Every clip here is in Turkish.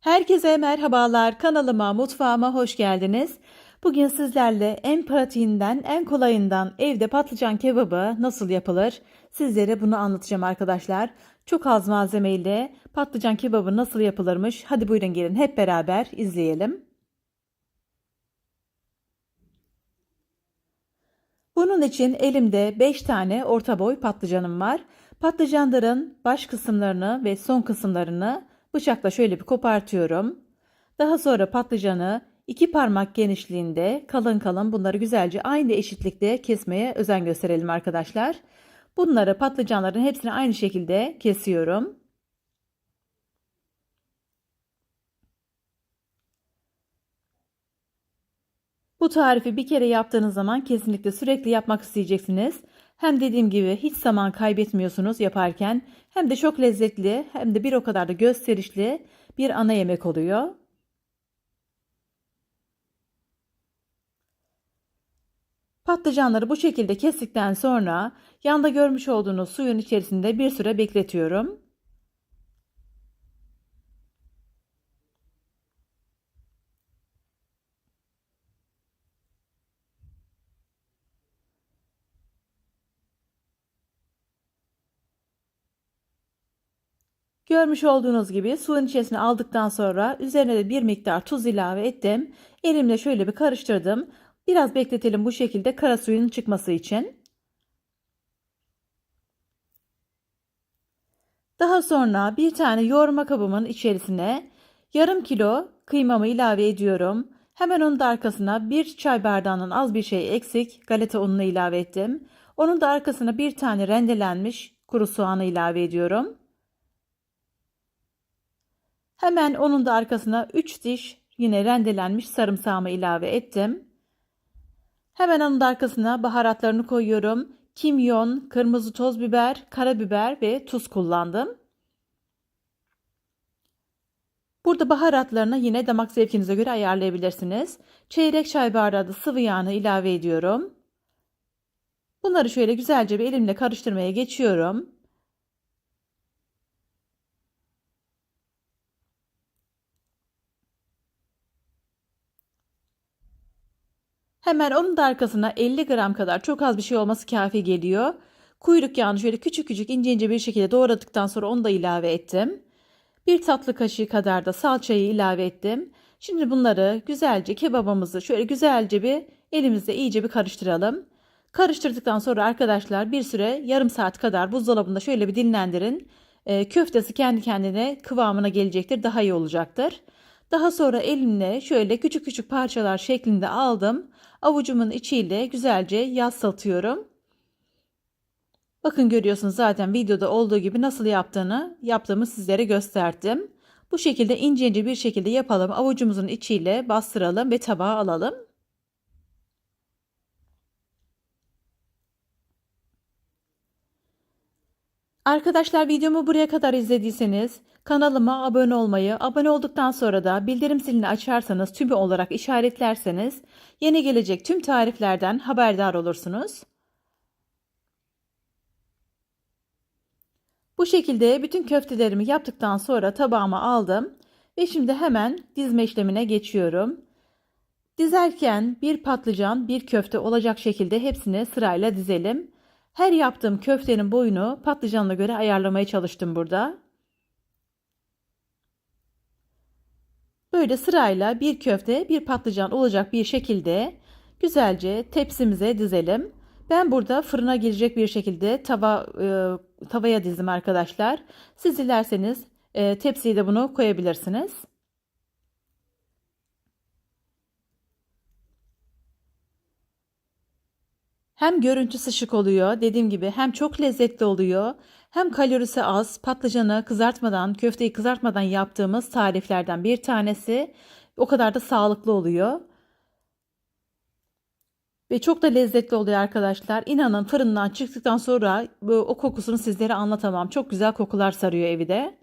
Herkese merhabalar. Kanalıma, mutfağıma hoş geldiniz. Bugün sizlerle en pratiğinden, en kolayından evde patlıcan kebabı nasıl yapılır? Sizlere bunu anlatacağım arkadaşlar. Çok az malzemeyle patlıcan kebabı nasıl yapılırmış? Hadi buyurun gelin hep beraber izleyelim. Bunun için elimde 5 tane orta boy patlıcanım var. Patlıcanların baş kısımlarını ve son kısımlarını bıçakla şöyle bir kopartıyorum. Daha sonra patlıcanı iki parmak genişliğinde kalın kalın bunları güzelce aynı eşitlikte kesmeye özen gösterelim arkadaşlar. Bunları patlıcanların hepsini aynı şekilde kesiyorum. Bu tarifi bir kere yaptığınız zaman kesinlikle sürekli yapmak isteyeceksiniz. Hem dediğim gibi hiç zaman kaybetmiyorsunuz yaparken hem de çok lezzetli hem de bir o kadar da gösterişli bir ana yemek oluyor. Patlıcanları bu şekilde kestikten sonra yanda görmüş olduğunuz suyun içerisinde bir süre bekletiyorum. Görmüş olduğunuz gibi suyun içerisine aldıktan sonra üzerine de bir miktar tuz ilave ettim. Elimle şöyle bir karıştırdım. Biraz bekletelim bu şekilde kara suyun çıkması için. Daha sonra bir tane yoğurma kabımın içerisine yarım kilo kıymamı ilave ediyorum. Hemen onun da arkasına bir çay bardağının az bir şey eksik galeta ununu ilave ettim. Onun da arkasına bir tane rendelenmiş kuru soğanı ilave ediyorum. Hemen onun da arkasına 3 diş yine rendelenmiş sarımsağımı ilave ettim. Hemen onun da arkasına baharatlarını koyuyorum. Kimyon, kırmızı toz biber, karabiber ve tuz kullandım. Burada baharatlarını yine damak zevkinize göre ayarlayabilirsiniz. Çeyrek çay bardağı da sıvı yağını ilave ediyorum. Bunları şöyle güzelce bir elimle karıştırmaya geçiyorum. Hemen onun da arkasına 50 gram kadar çok az bir şey olması kafi geliyor. Kuyruk yağını şöyle küçük küçük ince ince bir şekilde doğradıktan sonra onu da ilave ettim. Bir tatlı kaşığı kadar da salçayı ilave ettim. Şimdi bunları güzelce kebabımızı şöyle güzelce bir elimizde iyice bir karıştıralım. Karıştırdıktan sonra arkadaşlar bir süre yarım saat kadar buzdolabında şöyle bir dinlendirin. E, köftesi kendi kendine kıvamına gelecektir. Daha iyi olacaktır. Daha sonra elimle şöyle küçük küçük parçalar şeklinde aldım. Avucumun içiyle güzelce yaslatıyorum. Bakın görüyorsunuz zaten videoda olduğu gibi nasıl yaptığını yaptığımı sizlere gösterdim. Bu şekilde ince ince bir şekilde yapalım. Avucumuzun içiyle bastıralım ve tabağa alalım. Arkadaşlar videomu buraya kadar izlediyseniz kanalıma abone olmayı, abone olduktan sonra da bildirim zilini açarsanız tümü olarak işaretlerseniz yeni gelecek tüm tariflerden haberdar olursunuz. Bu şekilde bütün köftelerimi yaptıktan sonra tabağıma aldım ve şimdi hemen dizme işlemine geçiyorum. Dizerken bir patlıcan, bir köfte olacak şekilde hepsini sırayla dizelim. Her yaptığım köftenin boyunu patlıcanına göre ayarlamaya çalıştım burada. Böyle sırayla bir köfte bir patlıcan olacak bir şekilde güzelce tepsimize dizelim. Ben burada fırına girecek bir şekilde tava e, tavaya dizdim arkadaşlar. Siz dilerseniz e, tepsiye de bunu koyabilirsiniz. Hem görüntüsü şık oluyor dediğim gibi hem çok lezzetli oluyor hem kalorisi az patlıcanı kızartmadan köfteyi kızartmadan yaptığımız tariflerden bir tanesi o kadar da sağlıklı oluyor. Ve çok da lezzetli oluyor arkadaşlar. İnanın fırından çıktıktan sonra o kokusunu sizlere anlatamam. Çok güzel kokular sarıyor evi de.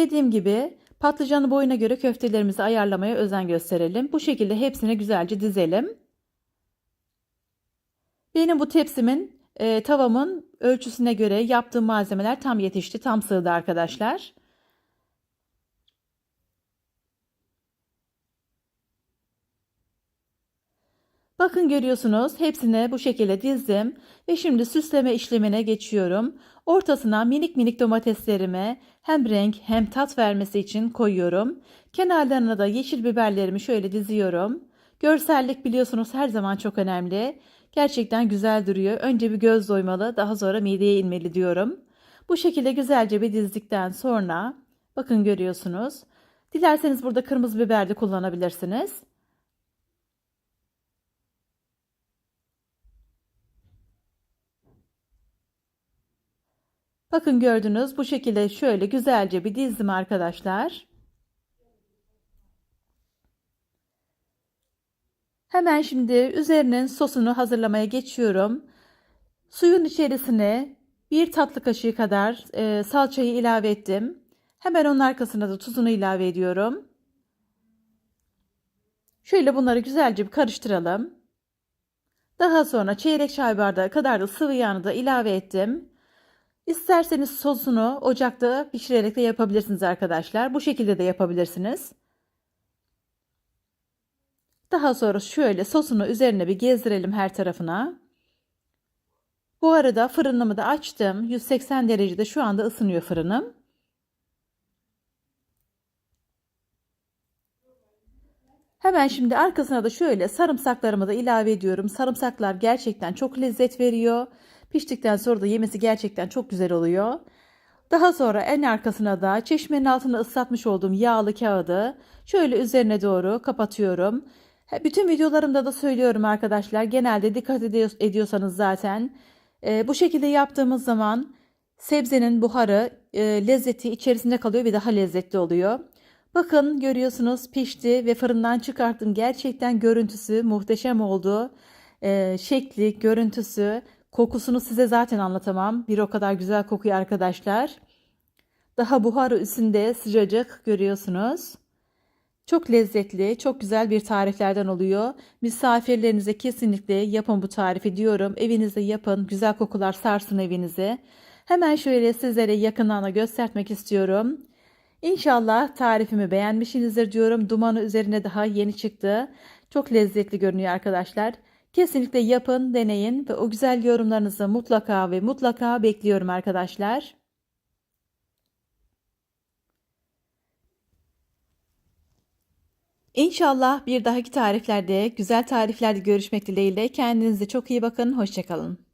Dediğim gibi patlıcanı boyuna göre köftelerimizi ayarlamaya özen gösterelim. Bu şekilde hepsini güzelce dizelim. Benim bu tepsimin e, tavamın ölçüsüne göre yaptığım malzemeler tam yetişti, tam sığdı arkadaşlar. Bakın görüyorsunuz hepsini bu şekilde dizdim ve şimdi süsleme işlemine geçiyorum. Ortasına minik minik domateslerimi hem renk hem tat vermesi için koyuyorum. Kenarlarına da yeşil biberlerimi şöyle diziyorum. Görsellik biliyorsunuz her zaman çok önemli. Gerçekten güzel duruyor. Önce bir göz doymalı, daha sonra mideye inmeli diyorum. Bu şekilde güzelce bir dizdikten sonra bakın görüyorsunuz. Dilerseniz burada kırmızı biber de kullanabilirsiniz. Bakın gördünüz bu şekilde şöyle güzelce bir dizdim arkadaşlar. Hemen şimdi üzerinin sosunu hazırlamaya geçiyorum. Suyun içerisine bir tatlı kaşığı kadar e, salçayı ilave ettim. Hemen onun arkasına da tuzunu ilave ediyorum. Şöyle bunları güzelce bir karıştıralım. Daha sonra çeyrek çay bardağı kadar da sıvı yağını da ilave ettim. İsterseniz sosunu ocakta pişirerek de yapabilirsiniz arkadaşlar. Bu şekilde de yapabilirsiniz. Daha sonra şöyle sosunu üzerine bir gezdirelim her tarafına. Bu arada fırınımı da açtım. 180 derecede şu anda ısınıyor fırınım. Hemen şimdi arkasına da şöyle sarımsaklarımı da ilave ediyorum. Sarımsaklar gerçekten çok lezzet veriyor. Piştikten sonra da yemesi gerçekten çok güzel oluyor. Daha sonra en arkasına da çeşmenin altında ıslatmış olduğum yağlı kağıdı şöyle üzerine doğru kapatıyorum. Bütün videolarımda da söylüyorum arkadaşlar. Genelde dikkat ediyorsanız zaten e, bu şekilde yaptığımız zaman sebzenin buharı e, lezzeti içerisinde kalıyor ve daha lezzetli oluyor. Bakın görüyorsunuz pişti ve fırından çıkarttım. Gerçekten görüntüsü muhteşem oldu. E, şekli, görüntüsü Kokusunu size zaten anlatamam. Bir o kadar güzel kokuyor arkadaşlar. Daha buharı üstünde sıcacık görüyorsunuz. Çok lezzetli, çok güzel bir tariflerden oluyor. Misafirlerinize kesinlikle yapın bu tarifi diyorum. Evinizde yapın, güzel kokular sarsın evinizi. Hemen şöyle sizlere yakından da göstermek istiyorum. İnşallah tarifimi beğenmişsinizdir diyorum. Dumanı üzerine daha yeni çıktı. Çok lezzetli görünüyor arkadaşlar. Kesinlikle yapın, deneyin ve o güzel yorumlarınızı mutlaka ve mutlaka bekliyorum arkadaşlar. İnşallah bir dahaki tariflerde, güzel tariflerde görüşmek dileğiyle. Kendinize çok iyi bakın. Hoşçakalın.